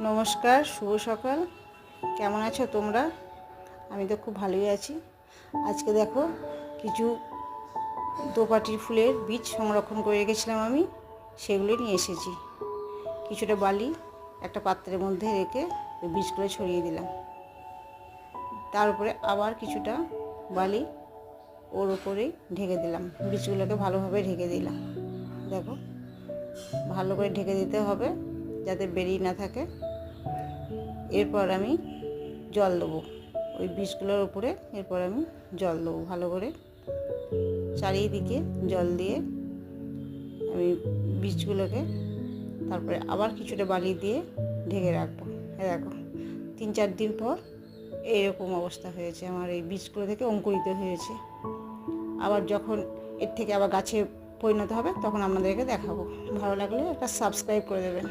নমস্কার, শুভ সকাল। কেমন আছো তোমরা? আমি তো খুব ভালোই আছি। আজকে দেখো, কিছু দোপাটির ফুলের বীজ সংরক্ষণ করে রেখেছিলাম আমি। সেগুলো নিয়ে এসেছি। কিছুটা বালি একটা পাত্রের মধ্যে রেখে ওই বীজগুলো ছড়িয়ে দিলাম। তার উপরে আবার কিছুটা বালি ওর উপরেই ঢেকে দিলাম। বীজগুলোকে ভালোভাবে ঢেকে দিলাম। দেখো, ভালো করে ঢেকে দিতে হবে যাতে বেরিয়ে না থাকে। এরপর আমি জল দেবো। ওই বীজগুলোর উপরে এরপর আমি জল দেবো ভালো করে। চারিদিকে জল দিয়ে আমি বীজগুলোকে তারপরে আবার কিছুটা বালি দিয়ে ঢেকে রাখব। দেখো, তিন চার দিন পর এইরকম অবস্থা হয়েছে। আমার এই বীজগুলো থেকে অঙ্কুরিত হয়েছে। আবার যখন এর থেকে আবার গাছে পরিণত হবে, তখন আপনাদেরকে দেখাবো। ভালো লাগলে একটা সাবস্ক্রাইব করে দেবেন।